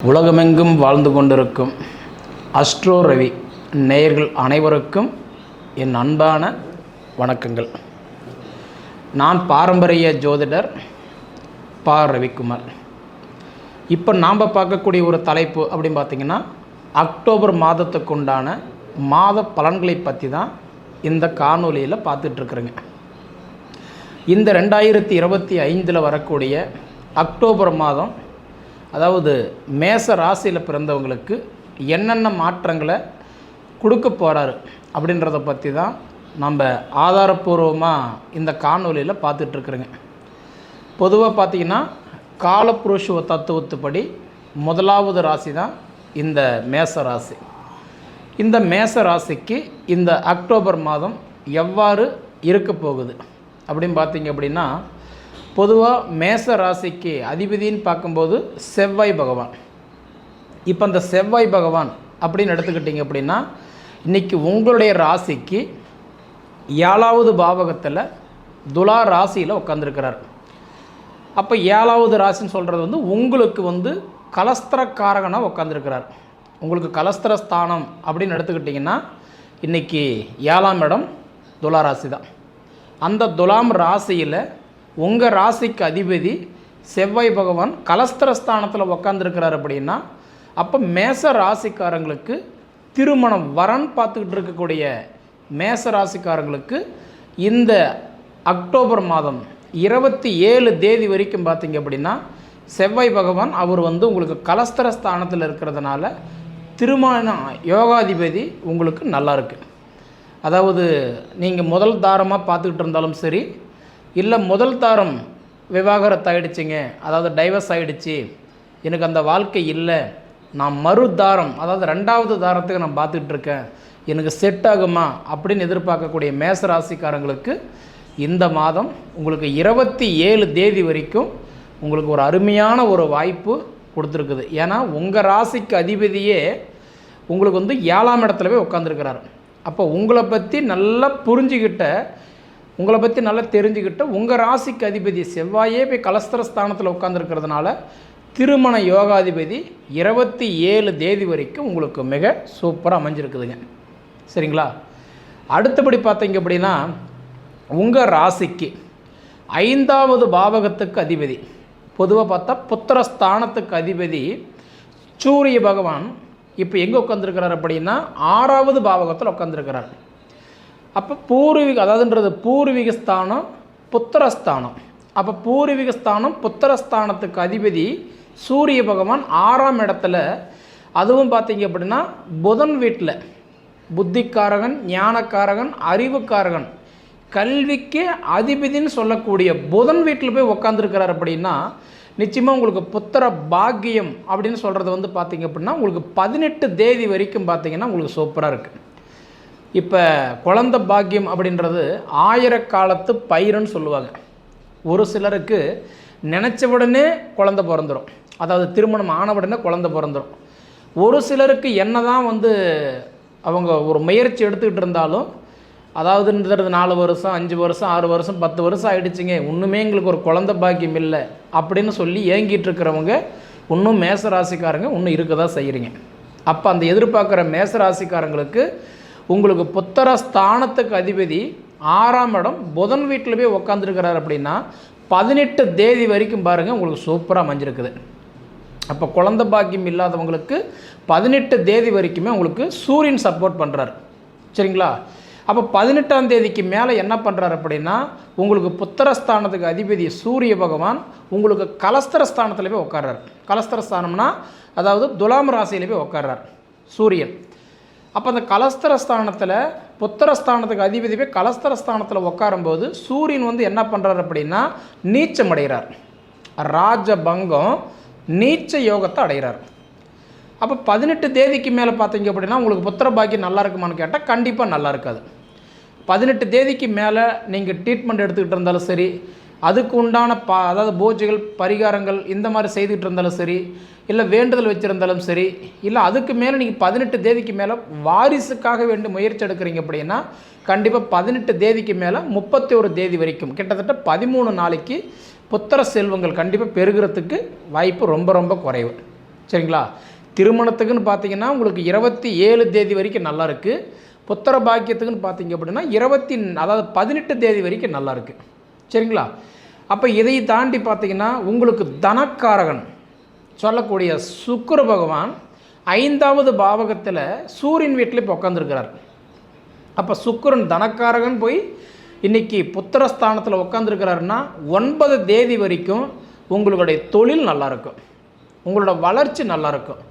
உலகமெங்கும் வாழ்ந்து கொண்டிருக்கும் அஸ்ட்ரோ ரவி நேயர்கள் அனைவருக்கும் என் அன்பான வணக்கங்கள். நான் பாரம்பரிய ஜோதிடர் பா. ரவிக்குமார். இப்போ நாம் பார்க்கக்கூடிய ஒரு தலைப்பு அப்படின்னு பார்த்தீங்கன்னா அக்டோபர் மாதத்துக்கு உண்டான மாத பலன்களை பற்றி தான் இந்த காணொலியில் பார்த்துட்ருக்குறேங்க இந்த ரெண்டாயிரத்தி இருபத்தி ஐந்தில் வரக்கூடிய அக்டோபர் மாதம் அதாவது மேச ராசியில் பிறந்தவங்களுக்கு என்னென்ன மாற்றங்களை கொடுக்க போகிறாரு அப்படின்றத பற்றி தான் நம்ம ஆதாரப்பூர்வமாக இந்த காணொலியில் பார்த்துட்ருக்குறோங்க பொதுவாக பார்த்தீங்கன்னா காலப்புருஷ தத்துவத்துப்படி முதலாவது ராசி தான் இந்த மேச ராசி. இந்த மேச ராசிக்கு இந்த அக்டோபர் மாதம் எவ்வாறு இருக்க போகுது? அப்படின்னு பார்த்தீங்க அப்படின்னா பொதுவாக மேச ராசிக்கு அதிபதின்னு பார்க்கும்போது செவ்வாய் பகவான். இப்போ அந்த செவ்வாய் பகவான் அப்படின்னு எடுத்துக்கிட்டிங்க அப்படின்னா இன்றைக்கி உங்களுடைய ராசிக்கு ஏழாவது பாவகத்தில் துலா ராசியில் உட்காந்துருக்கிறார் அப்போ ஏழாவது ராசின்னு சொல்கிறது வந்து உங்களுக்கு வந்து கலஸ்திரக்காரகனாக உட்காந்துருக்கிறார் உங்களுக்கு கலஸ்திர ஸ்தானம் அப்படின்னு எடுத்துக்கிட்டிங்கன்னா இன்றைக்கி ஏழாம் இடம் துலா ராசி தான் அந்த துலாம் ராசியில் உங்கள் ராசிக்கு அதிபதி செவ்வாய் பகவான் கலஸ்திரஸ்தானத்தில் உக்காந்துருக்கிறார் அப்படின்னா அப்போ மேச ராசிக்காரங்களுக்கு திருமணம் வரன் பார்த்துக்கிட்டு இருக்கக்கூடிய மேச ராசிக்காரங்களுக்கு இந்த அக்டோபர் மாதம் இருபத்தி ஏழு தேதி வரைக்கும் பார்த்தீங்க அப்படின்னா செவ்வாய் பகவான் அவர் வந்து உங்களுக்கு கலஸ்தர ஸ்தானத்தில் இருக்கிறதுனால திருமண யோகாதிபதி உங்களுக்கு நல்லா இருக்குது அதாவது நீங்கள் முதல் தாரமாக பார்த்துக்கிட்டு இருந்தாலும் சரி இல்லை முதல் தாரம் விவாகரத்து ஆகிடுச்சிங்க அதாவது டைவர்ஸ் ஆகிடுச்சி எனக்கு அந்த வாழ்க்கை இல்லை. நான் மறு தாரம் அதாவது ரெண்டாவது தாரத்துக்கு நான் பார்த்துக்கிட்டு இருக்கேன். எனக்கு செட் ஆகுமா அப்படின்னு எதிர்பார்க்கக்கூடிய மேச ராசிக்காரங்களுக்கு இந்த மாதம் உங்களுக்கு இருபத்தி ஏழு தேதி வரைக்கும் உங்களுக்கு ஒரு அருமையான ஒரு வாய்ப்பு கொடுத்துருக்குது. ஏன்னா உங்கள் ராசிக்கு அதிபதியே உங்களுக்கு வந்து ஏழாம் இடத்துல போய் உட்காந்துருக்கிறாரு அப்போ உங்களை பற்றி நல்லா புரிஞ்சுக்கிட்ட உங்களை பற்றி நல்லா தெரிஞ்சுக்கிட்டு உங்கள் ராசிக்கு அதிபதி செவ்வாயே போய் கலஸ்தர ஸ்தானத்தில் உட்காந்துருக்கிறதுனால திருமண யோகாதிபதி இருபத்தி ஏழு தேதி வரைக்கும் உங்களுக்கு மிக சூப்பராக அமைஞ்சிருக்குதுங்க. சரிங்களா? அடுத்தபடி பார்த்தீங்க அப்படின்னா உங்கள் ராசிக்கு ஐந்தாவது பாவகத்துக்கு அதிபதி பொதுவாக பார்த்தா புத்திரஸ்தானத்துக்கு அதிபதி சூரிய பகவான் இப்போ எங்கே உட்காந்துருக்கிறார் அப்படின்னா ஆறாவது பாவகத்தில் உட்காந்துருக்கிறார் அப்போ பூர்வீக அதாவதுன்றது பூர்வீக ஸ்தானம் புத்திரஸ்தானம். அப்போ பூர்வீக ஸ்தானம் புத்திரஸ்தானத்துக்கு அதிபதி சூரிய பகவான் ஆறாம் இடத்துல அதுவும் பார்த்தீங்க அப்படின்னா புதன் வீட்டில் புத்திக்காரகன் ஞானக்காரகன் அறிவுக்காரகன். கல்விக்கு அதிபதின்னு சொல்லக்கூடிய புதன் வீட்டில் போய் உக்காந்துருக்கிறார் அப்படின்னா நிச்சயமாக உங்களுக்கு புத்திர பாக்கியம் அப்படின்னு சொல்கிறது வந்து பார்த்தீங்க அப்படின்னா உங்களுக்கு பதினெட்டு தேதி வரைக்கும் பார்த்தீங்கன்னா உங்களுக்கு சூப்பராக இருக்குது இப்போ குழந்த பாக்கியம் அப்படின்றது ஆயிரக்காலத்து பயிருன்னு சொல்லுவாங்க. ஒரு சிலருக்கு நினச்ச உடனே குழந்த பிறந்துடும் அதாவது திருமணம் ஆன உடனே குழந்த பிறந்துடும் ஒரு சிலருக்கு என்ன தான் வந்து அவங்க ஒரு முயற்சி எடுத்துக்கிட்டு இருந்தாலும் அதாவதுன்றது நாலு வருஷம் அஞ்சு வருஷம் ஆறு வருஷம் பத்து வருஷம் ஆகிடுச்சிங்க ஒன்றுமே எங்களுக்கு ஒரு குழந்த பாக்கியம் இல்லை அப்படின்னு சொல்லி ஏங்கிட்டு இருக்கிறவங்க இன்னும் மேச ராசிக்காரங்க இன்னும் இருக்க தான் செய்கிறீங்க அப்போ அந்த எதிர்பார்க்குற மேச ராசிக்காரங்களுக்கு உங்களுக்கு புத்தர ஸ்தானத்துக்கு அதிபதி ஆறாம் இடம் புதன் வீட்டில் போய் உக்காந்துருக்கிறார் அப்படின்னா பதினெட்டு தேதி வரைக்கும் பாருங்கள் உங்களுக்கு சூப்பராக அமைஞ்சிருக்குது. அப்போ குழந்த பாக்கியம் இல்லாதவங்களுக்கு பதினெட்டு தேதி வரைக்குமே உங்களுக்கு சூரியன் சப்போர்ட் பண்ணுறாரு சரிங்களா? அப்போ பதினெட்டாம் தேதிக்கு மேலே என்ன பண்ணுறாரு அப்படின்னா உங்களுக்கு புத்திரஸ்தானத்துக்கு அதிபதி சூரிய பகவான் உங்களுக்கு கலஸ்தர ஸ்தானத்தில் போய் உட்கார்றார் கலஸ்தரஸ்தானம்னா அதாவது துலாம் ராசியில் போய் உட்கார்றார் சூரியன். அப்போ அந்த கலஸ்தரஸ்தானத்தில் புத்திரஸ்தானத்துக்கு அதிபதி போய் கலஸ்தரஸ்தானத்தில் உட்காரும்போது சூரியன் வந்து என்ன பண்ணுறார் அப்படின்னா நீச்சம் அடைகிறார். ராஜபங்கம் நீச்ச யோகத்தை அடைகிறார். அப்போ பதினெட்டு தேதிக்கு மேலே பார்த்தீங்க அப்படின்னா உங்களுக்கு புத்திர பாக்கியம் நல்லா இருக்குமான்னு கேட்டால் கண்டிப்பாக நல்லா இருக்காது. பதினெட்டு தேதிக்கு மேலே நீங்கள் ட்ரீட்மெண்ட் எடுத்துக்கிட்டு இருந்தாலும் சரி அதுக்கு உண்டான பா அதாவது பூஜைகள் பரிகாரங்கள் இந்த மாதிரி செய்துக்கிட்டு இருந்தாலும் சரி இல்லை வேண்டுதல் வச்சுருந்தாலும் சரி இல்லை அதுக்கு மேலே நீங்கள் பதினெட்டு தேதிக்கு மேலே வாரிசுக்காக வேண்டி முயற்சி எடுக்கிறீங்க அப்படின்னா கண்டிப்பாக பதினெட்டு தேதிக்கு மேலே முப்பத்தி ஒரு தேதி வரைக்கும் கிட்டத்தட்ட பதிமூணு நாளைக்கு புத்திர செல்வங்கள் கண்டிப்பாக பெருகிறதுக்கு வாய்ப்பு ரொம்ப ரொம்ப குறைவு. சரிங்களா? திருமணத்துக்குன்னு பார்த்தீங்கன்னா உங்களுக்கு இருபத்தி ஏழு தேதி வரைக்கும் நல்லா இருக்குது புத்திர பாக்கியத்துக்குன்னு பார்த்தீங்க அப்படின்னா இருபத்தி அதாவது பதினெட்டு தேதி வரைக்கும் நல்லா இருக்குது சரிங்களா? அப்போ இதை தாண்டி பார்த்தீங்கன்னா உங்களுக்கு தனக்காரகன் சொல்லக்கூடிய சுக்கர பகவான் ஐந்தாவது பாவகத்தில் சூரியன் வீட்டில் இப்போ உட்காந்துருக்கிறார் அப்போ சுக்கரன் தனக்காரகன் போய் இன்னைக்கு புத்திரஸ்தானத்தில் உட்காந்துருக்கிறாருன்னா ஒன்பது தேதி வரைக்கும் உங்களுடைய தொழில் நல்லாயிருக்கும் உங்களோட வளர்ச்சி நல்லாயிருக்கும்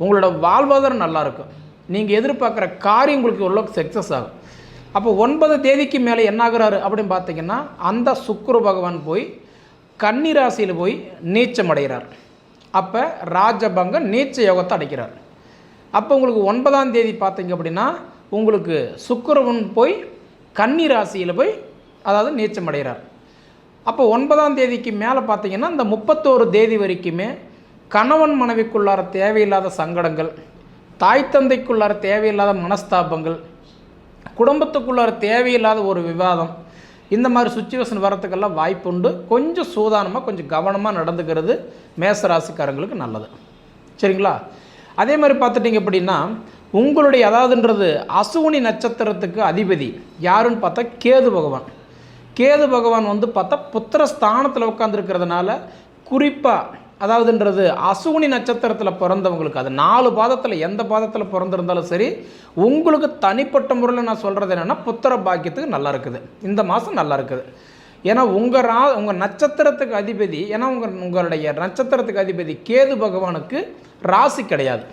உங்களோட வாழ்வாதாரம் நல்லாயிருக்கும் நீங்கள் எதிர்பார்க்குற காரியம் உங்களுக்கு ஓரளவுக்கு சக்ஸஸ் ஆகும். அப்போ ஒன்பது தேதிக்கு மேலே என்னாகிறாரு அப்படின்னு பார்த்தீங்கன்னா அந்த சுக்குரு பகவான் போய் கன்னி ராசியில் போய் நீச்சம் அடைகிறார். அப்போ ராஜபங்க நீச்ச யோகத்தை அடைக்கிறார். அப்போ உங்களுக்கு ஒன்பதாம் தேதி பார்த்தீங்க அப்படின்னா உங்களுக்கு சுக்கரவன் போய் கன்னி ராசியில் போய் அதாவது நீச்சம் அடைகிறார். அப்போ ஒன்பதாம் தேதிக்கு மேலே பார்த்தீங்கன்னா இந்த முப்பத்தோரு தேதி வரைக்குமே கணவன் மனைவிக்குள்ளார தேவையில்லாத சங்கடங்கள் தாய் தந்தைக்குள்ளார தேவையில்லாத மனஸ்தாபங்கள் குடும்பத்துக்குள்ளார தேவையில்லாத ஒரு விவாதம். இந்த மாதிரி சுச்சுவேஷன் வரத்துக்கெல்லாம் வாய்ப்பு உண்டு கொஞ்சம் சூதானமாக கொஞ்சம் கவனமாக நடந்துக்கிறது மேசராசிக்காரங்களுக்கு நல்லது. சரிங்களா? அதே மாதிரி பார்த்துட்டிங்க அப்படின்னா உங்களுடைய அதாவதுன்றது அசுவனி நட்சத்திரத்துக்கு அதிபதி. யாருன்னு பார்த்தா கேது பகவான். கேது பகவான் வந்து பார்த்தா புத்திர ஸ்தானத்தில் உட்காந்துருக்கிறதுனால குறிப்பாக அதாவதுன்றது அசுவினி நட்சத்திரத்தில் பிறந்தவங்களுக்கு அது நாலு பாதத்தில் எந்த பாதத்தில் பிறந்திருந்தாலும் சரி உங்களுக்கு தனிப்பட்ட முறையில் நான் சொல்கிறது என்னென்னா புத்திர பாக்கியத்துக்கு நல்லா இருக்குது. இந்த மாதம் நல்லா இருக்குது. ஏன்னா உங்கள் ரா உங்கள் நட்சத்திரத்துக்கு அதிபதி ஏன்னா உங்கள் உங்களுடைய நட்சத்திரத்துக்கு அதிபதி கேது பகவானுக்கு ராசி கிடையாது.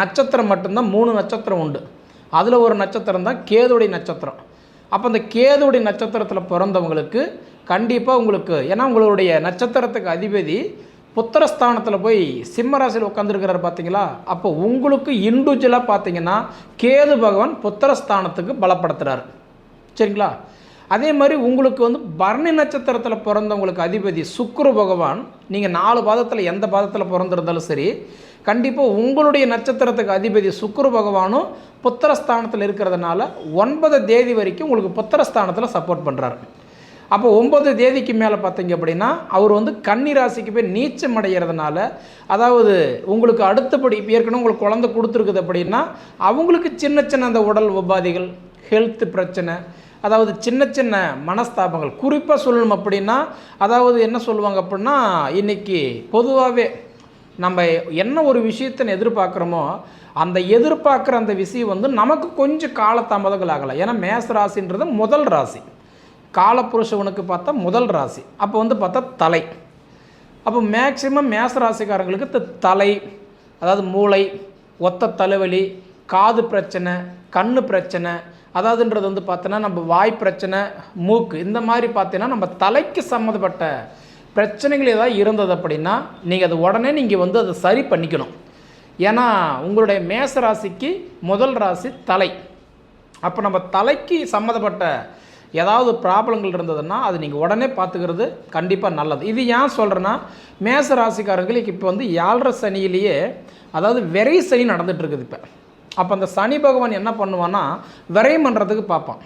நட்சத்திரம் மட்டும்தான் மூணு நட்சத்திரம் உண்டு. அதில் ஒரு நட்சத்திரம் தான் கேதுடைய நட்சத்திரம். அப்போ அந்த கேதுடைய நட்சத்திரத்தில் பிறந்தவங்களுக்கு கண்டிப்பாக உங்களுக்கு ஏன்னா உங்களுடைய நட்சத்திரத்துக்கு அதிபதி புத்திரஸ்தானத்தில் போய் சிம்ம ராசியில் உட்காந்துருக்கிறார் பார்த்தீங்களா அப்போ உங்களுக்கு இண்டிவிஜுவலாக பார்த்தீங்கன்னா கேது பகவான் புத்திரஸ்தானத்துக்கு பலப்படுத்துகிறார் சரிங்களா? அதே மாதிரி உங்களுக்கு வந்து பரணி நட்சத்திரத்தில் பிறந்தவங்களுக்கு அதிபதி சுக்ரு பகவான் நீங்கள் நாலு பாதத்தில் எந்த பாதத்தில் பிறந்திருந்தாலும் சரி கண்டிப்பாக உங்களுடைய நட்சத்திரத்துக்கு அதிபதி சுக்ரு பகவானும் புத்திரஸ்தானத்தில் இருக்கிறதுனால ஒன்பது தேதி வரைக்கும் உங்களுக்கு புத்திரஸ்தானத்தில் சப்போர்ட் பண்ணுறாரு அப்போ ஒம்பது தேதிக்கு மேலே பார்த்தீங்க அப்படின்னா அவர் வந்து கன்னி ராசிக்கு போய் நீச்சம் அடைகிறதுனால அதாவது உங்களுக்கு அடுத்தபடி இப்போ ஏற்கனவே உங்களுக்கு குழந்தை கொடுத்துருக்குது அப்படின்னா அவங்களுக்கு சின்ன சின்ன அந்த உடல் உபாதைகள் ஹெல்த் பிரச்சனை அதாவது சின்ன சின்ன மனஸ்தாபங்கள். குறிப்பாக சொல்லணும் அப்படின்னா அதாவது என்ன சொல்லுவாங்க அப்படின்னா இன்றைக்கி பொதுவாகவே நம்ம என்ன ஒரு விஷயத்தை எதிர்பார்க்குறோமோ அந்த எதிர்பார்க்குற அந்த விஷயம் வந்து நமக்கு கொஞ்சம் காலதாமதங்கள் ஆகலை. ஏன்னா மேச ராசின்றது முதல் ராசி. காலப்புருஷவனுக்கு பார்த்தா முதல் ராசி. அப்போ வந்து பார்த்தா தலை. அப்போ மேக்சிமம் மேச ராசிக்காரங்களுக்கு இந்த தலை அதாவது மூளை ஒத்த தலைவலி காது பிரச்சனை கண்ணு பிரச்சனை அதாவதுன்றது வந்து பார்த்தோன்னா நம்ம வாய் பிரச்சனை மூக்கு இந்த மாதிரி பார்த்தீங்கன்னா நம்ம தலைக்கு சம்மந்தப்பட்ட பிரச்சனைகள் ஏதாவது இருந்தது அப்படின்னா நீங்கள் அது உடனே நீங்கள் வந்து அதை சரி பண்ணிக்கணும். ஏன்னா உங்களுடைய மேச ராசிக்கு முதல் ராசி தலை. அப்போ நம்ம தலைக்கு சம்மந்தப்பட்ட ஏதாவது ப்ராப்ளங்கள் இருந்ததுன்னா அது நீங்கள் உடனே பார்த்துக்கிறது கண்டிப்பாக நல்லது. இது ஏன் சொல்கிறேன்னா மேச ராசிக்காரங்களுக்கு இப்போ வந்து ஏழரை சனியிலேயே அதாவது வெறை சனி நடந்துகிட்ருக்குது இப்போ. அப்போ அந்த சனி பகவான் என்ன பண்ணுவான்னா விரையும் பண்ணுறதுக்கு பார்ப்பான்.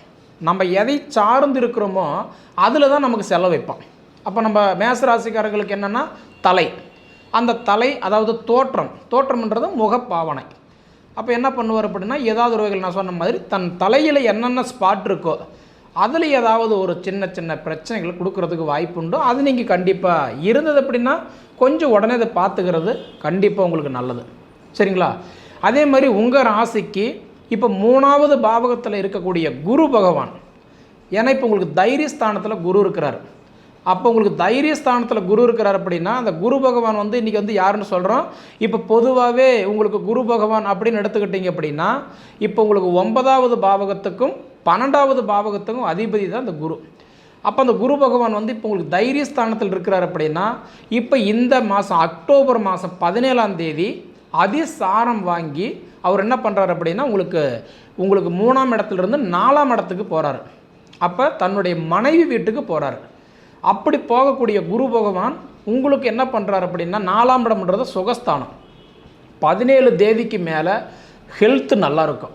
நம்ம எதை சார்ந்து இருக்கிறோமோ அதில் தான் நமக்கு செலவு வைப்பான். அப்போ நம்ம மேச ராசிக்காரர்களுக்கு என்னென்னா தலை. அந்த தலை அதாவது தோற்றம். தோற்றம்ன்றது முகப்பாவனை. அப்போ என்ன பண்ணுவார் அப்படின்னா ஏதாவது ஒரு வகையில் நான் சொன்ன மாதிரி தன் தலையில் என்னென்ன ஸ்பாட் இருக்கோ அதில் ஏதாவது ஒரு சின்ன சின்ன பிரச்சனைகள் கொடுக்கறதுக்கு வாய்ப்பு உண்டோ அது நீங்கள் கண்டிப்பாக இருந்தது அப்படின்னா கொஞ்சம் உடனே அதை பார்த்துக்கிறது கண்டிப்பாக உங்களுக்கு நல்லது. சரிங்களா? அதே மாதிரி உங்கள் ராசிக்கு இப்போ மூணாவது பாவகத்தில் இருக்கக்கூடிய குரு பகவான். ஏன்னா இப்போ உங்களுக்கு தைரியஸ்தானத்தில் குரு இருக்கிறார். அப்போ உங்களுக்கு தைரியஸ்தானத்தில் குரு இருக்கிறார் அப்படின்னா அந்த குரு பகவான் வந்து இன்றைக்கி வந்து யாருன்னு சொல்கிறோம் இப்போ பொதுவாகவே உங்களுக்கு குரு பகவான் அப்படின்னு எடுத்துக்கிட்டீங்க அப்படின்னா இப்போ உங்களுக்கு ஒன்பதாவது பாவகத்துக்கும் பன்னெண்டாவது பாவகத்துக்கும் அதிபதி தான் அந்த குரு. அப்போ அந்த குரு பகவான் வந்து இப்போ உங்களுக்கு தைரிய ஸ்தானத்தில் இருக்கிறார் அப்படின்னா இப்போ இந்த மாதம் அக்டோபர் மாதம் பதினேழாம் தேதி அதிசாரம் வாங்கி அவர் என்ன பண்ணுறாரு அப்படின்னா உங்களுக்கு உங்களுக்கு மூணாம் இடத்துலேருந்து நாலாம் இடத்துக்கு போகிறாரு அப்போ தன்னுடைய மனைவி வீட்டுக்கு போகிறார் அப்படி போகக்கூடிய குரு பகவான் உங்களுக்கு என்ன பண்ணுறாரு அப்படின்னா நாலாம் இடம்ன்றது சுகஸ்தானம். பதினேழு தேதிக்கு மேலே ஹெல்த்து நல்லா இருக்கும்.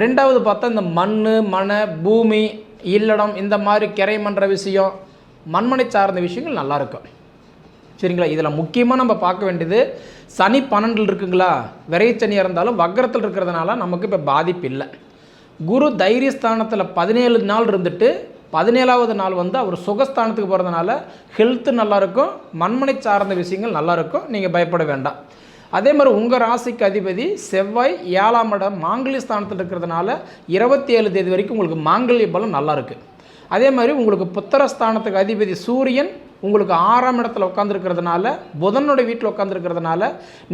ரெண்டாவது பார்த்தா இந்த மண் மனை பூமி இல்லடம் இந்த மாதிரி கிரை பண்ணுற விஷயம் மண்மனை சார்ந்த விஷயங்கள் நல்லாயிருக்கும் சரிங்களா? இதில் முக்கியமாக நம்ம பார்க்க வேண்டியது சனி பன்னெண்டில் இருக்குங்களா? விரைச்சனியாக இருந்தாலும் வக்கரத்தில் இருக்கிறதுனால நமக்கு இப்போ பாதிப்பு இல்லை. குரு தைரியஸ்தானத்தில் பதினேழு நாள் இருந்துட்டு பதினேழாவது நாள் வந்து அவர் சுகஸ்தானத்துக்கு போகிறதுனால ஹெல்த்து நல்லாயிருக்கும் மண்மனை சார்ந்த விஷயங்கள் நல்லாயிருக்கும் நீங்கள் பயப்பட வேண்டாம். அதே மாதிரி உங்கள் ராசிக்கு அதிபதி செவ்வாய் ஏழாம் இடம் மாங்கல்ய ஸ்தானத்தில் இருக்கிறதுனால இருபத்தி ஏழு தேதி வரைக்கும் உங்களுக்கு மாங்கல்ய பலம் நல்லா இருக்குது அதே மாதிரி உங்களுக்கு புத்திரஸ்தானத்துக்கு அதிபதி சூரியன் உங்களுக்கு ஆறாம் இடத்துல உட்காந்துருக்கிறதுனால புதனோட வீட்டில் உட்காந்துருக்கிறதுனால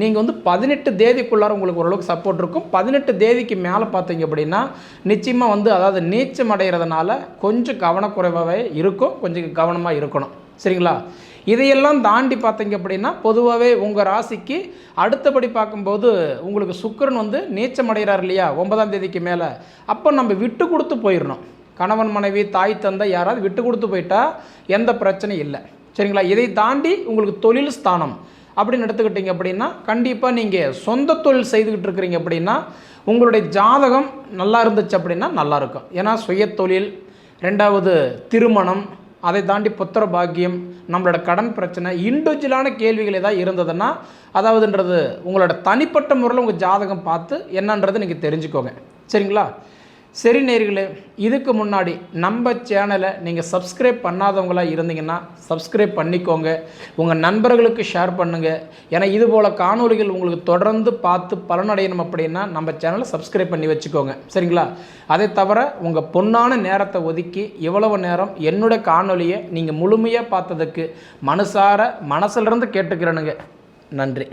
நீங்கள் வந்து பதினெட்டு தேதிக்குள்ளார உங்களுக்கு ஓரளவுக்கு சப்போர்ட் இருக்கும். பதினெட்டு தேதிக்கு மேலே பார்த்தீங்க அப்படின்னா நிச்சயமாக வந்து அதாவது நீச்சம் அடைகிறதுனால கொஞ்சம் கவனக்குறைவாகவே இருக்கும். கொஞ்சம் கவனமாக இருக்கணும். சரிங்களா? இதையெல்லாம் தாண்டி பார்த்தீங்க அப்படின்னா பொதுவாகவே உங்கள் ராசிக்கு அடுத்தபடி பார்க்கும்போது உங்களுக்கு சுக்கிரன் வந்து நீச்சம் அடைகிறார் இல்லையா? ஒன்பதாம் தேதிக்கு மேலே. அப்போ நம்ம விட்டு கொடுத்து போயிடணும். கணவன் மனைவி தாய் தந்தை யாராவது விட்டு கொடுத்து போயிட்டா எந்த பிரச்சனையும் இல்லை. சரிங்களா? இதை தாண்டி உங்களுக்கு தொழில் ஸ்தானம் அப்படின்னு எடுத்துக்கிட்டிங்க அப்படின்னா கண்டிப்பாக நீங்கள் சொந்த தொழில் செய்துக்கிட்டு இருக்கிறீங்க அப்படின்னா உங்களுடைய ஜாதகம் நல்லா இருந்துச்சு அப்படின்னா நல்லாயிருக்கும் ஏன்னா சுயத்தொழில் ரெண்டாவது திருமணம் அதை தாண்டி புத்திர பாக்கியம் நம்மளோட கடன் பிரச்சனை இண்டிவிஜுவலான கேள்விகள் ஏதாவது இருந்ததுன்னா அதாவதுன்றது உங்களோட தனிப்பட்ட முறையில் உங்கள் ஜாதகம் பார்த்து என்னன்றது நீங்கள் தெரிஞ்சுக்கோங்க. சரிங்களா? சரி நேர்களே இதுக்கு முன்னாடி நம்ம சேனலை நீங்கள் சப்ஸ்கிரைப் பண்ணாதவங்களா இருந்தீங்கன்னா சப்ஸ்கிரைப் பண்ணிக்கோங்க. உங்கள் நண்பர்களுக்கு ஷேர் பண்ணுங்கள் ஏன்னா இது போல் காணொலிகள் உங்களுக்கு தொடர்ந்து பார்த்து பலனடையணும் அப்படின்னா நம்ம சேனலை சப்ஸ்கிரைப் பண்ணி வச்சுக்கோங்க. சரிங்களா? அதை தவிர உங்கள் பொன்னான நேரத்தை ஒதுக்கி இவ்வளவு நேரம் என்னோட காணொலியை நீங்கள் முழுமையாக பார்த்ததுக்கு மனசார மனசிலிருந்து கேட்டுக்கிறேனுங்க. நன்றி.